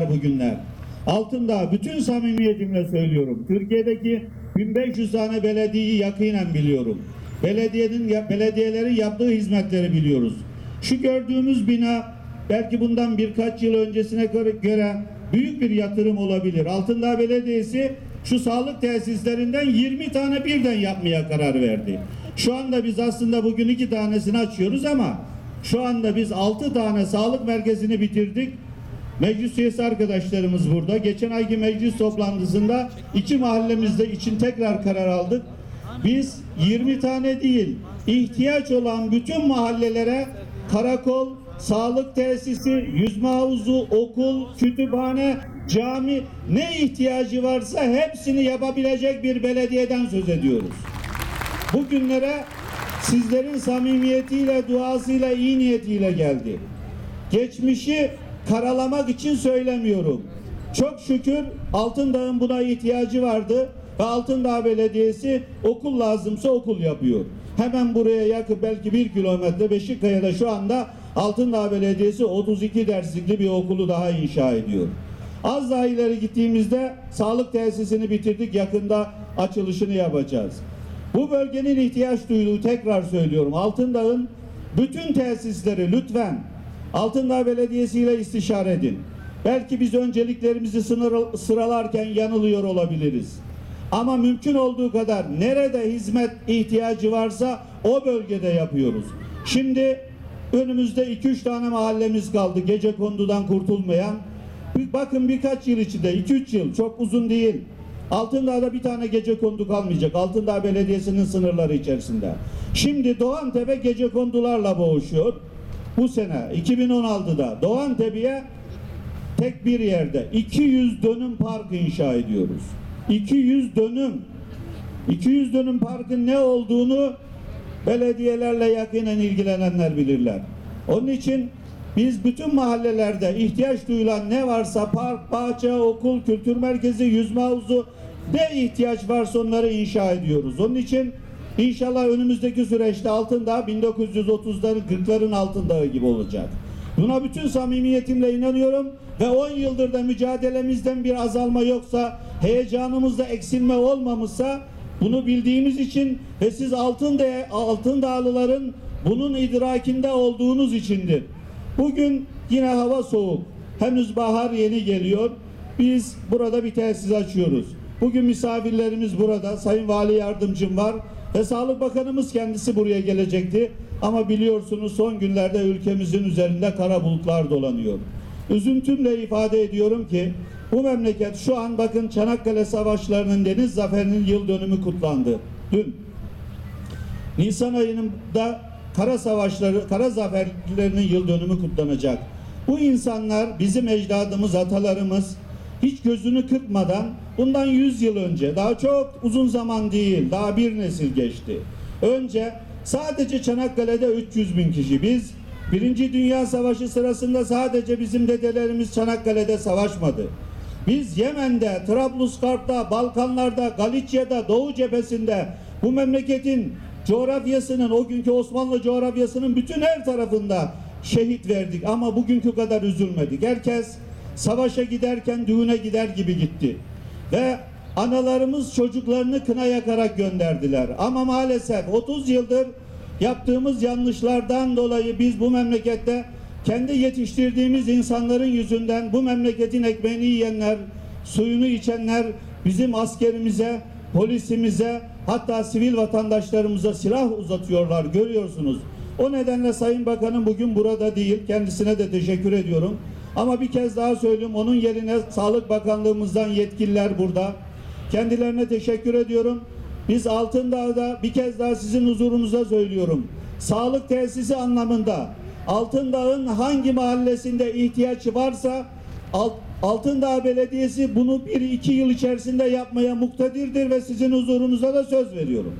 bugünler. Altında bütün samimiyetimle söylüyorum. Türkiye'deki 1500 tane belediyeyi yakinen biliyorum. Belediyenin belediyelerin yaptığı hizmetleri biliyoruz. Şu gördüğümüz bina belki bundan birkaç yıl öncesine göre büyük bir yatırım olabilir. Altındağ Belediyesi şu sağlık tesislerinden 20 tane birden yapmaya karar verdi. Şu anda biz aslında bugün iki tanesini açıyoruz ama şu anda biz 6 tane sağlık merkezini bitirdik. Meclis üyesi arkadaşlarımız burada. Geçen ayki meclis toplantısında iki mahallemizde için tekrar karar aldık. Biz 20 tane değil, ihtiyaç olan bütün mahallelere karakol, sağlık tesisi, yüzme havuzu, okul, kütüphane, cami ne ihtiyacı varsa hepsini yapabilecek bir belediyeden söz ediyoruz. Bugünlere sizlerin samimiyetiyle, duasıyla, iyi niyetiyle geldi. Geçmişi karalamak için söylemiyorum. Çok şükür Altındağ'ın buna ihtiyacı vardı ve Altındağ Belediyesi okul lazımsa okul yapıyor. Hemen buraya yakın belki bir kilometre Beşikkaya'da şu anda Altındağ Belediyesi 32 derslikli bir okulu daha inşa ediyor. Az daha ileri gittiğimizde sağlık tesisini bitirdik. Yakında açılışını yapacağız. Bu bölgenin ihtiyaç duyduğu tekrar söylüyorum. Altındağ'ın bütün tesisleri lütfen Altındağ Belediyesi ile istişare edin. Belki biz önceliklerimizi sınır, sıralarken yanılıyor olabiliriz. Ama mümkün olduğu kadar nerede hizmet ihtiyacı varsa o bölgede yapıyoruz. Şimdi önümüzde 2-3 tane mahallemiz kaldı gece kondudan kurtulmayan. Bakın birkaç yıl içinde 2-3 yıl çok uzun değil. Altındağ'da bir tane gece kondu kalmayacak. Altındağ Belediyesi'nin sınırları içerisinde. Şimdi Doğantepe gece kondularla boğuşuyor. Bu sene 2016'da Doğantepe'ye tek bir yerde 200 dönüm park inşa ediyoruz. 200 dönüm 200 dönüm parkın ne olduğunu belediyelerle yakinen ilgilenenler bilirler. Onun için biz bütün mahallelerde ihtiyaç duyulan ne varsa park, bahçe, okul, kültür merkezi, yüzme havuzu ne ihtiyaç varsa onları inşa ediyoruz. Onun için inşallah önümüzdeki süreçte Altındağ 1930'ların 40'ların Altındağı gibi olacak. Buna bütün samimiyetimle inanıyorum ve 10 yıldır da mücadelemizden bir azalma yoksa, heyecanımızda eksilme olmamışsa bunu bildiğimiz için ve siz Altındağ, Altındağlıların bunun idrakinde olduğunuz içindir. Bugün yine hava soğuk. Henüz bahar yeni geliyor. Biz burada bir tesis açıyoruz. Bugün misafirlerimiz burada. Sayın Vali Yardımcım var. Ve Sağlık Bakanımız kendisi buraya gelecekti. Ama biliyorsunuz son günlerde ülkemizin üzerinde kara bulutlar dolanıyor. Üzüntümle ifade ediyorum ki bu memleket şu an bakın Çanakkale Savaşları'nın deniz zaferinin yıl dönümü kutlandı. Dün. Nisan ayında kara savaşları, kara zaferlerinin yıl dönümü kutlanacak. Bu insanlar bizim ecdadımız, atalarımız hiç gözünü kırpmadan bundan 100 yıl önce, daha çok uzun zaman değil, daha bir nesil geçti. Önce sadece Çanakkale'de 300 bin kişi. Biz Birinci Dünya Savaşı sırasında sadece bizim dedelerimiz Çanakkale'de savaşmadı. Biz Yemen'de, Trablusgarp'ta, Balkanlar'da, Galicia'da, Doğu cephesinde bu memleketin coğrafyasının, o günkü Osmanlı coğrafyasının bütün her tarafında şehit verdik. Ama bugünkü kadar üzülmedik. Herkes savaşa giderken düğüne gider gibi gitti. Ve analarımız çocuklarını kına yakarak gönderdiler. Ama maalesef 30 yıldır yaptığımız yanlışlardan dolayı biz bu memlekette kendi yetiştirdiğimiz insanların yüzünden bu memleketin ekmeğini yiyenler, suyunu içenler bizim askerimize, polisimize hatta sivil vatandaşlarımıza silah uzatıyorlar görüyorsunuz. O nedenle Sayın Bakanım bugün burada değil. Kendisine de teşekkür ediyorum. Ama bir kez daha söyleyeyim onun yerine Sağlık Bakanlığımızdan yetkililer burada. Kendilerine teşekkür ediyorum. Biz Altındağ'da bir kez daha sizin huzurunuza söylüyorum. Sağlık tesisi anlamında Altındağ'ın hangi mahallesinde ihtiyaç varsa Alt, Altındağ Belediyesi bunu bir iki yıl içerisinde yapmaya muktedirdir ve sizin huzurunuza da söz veriyorum.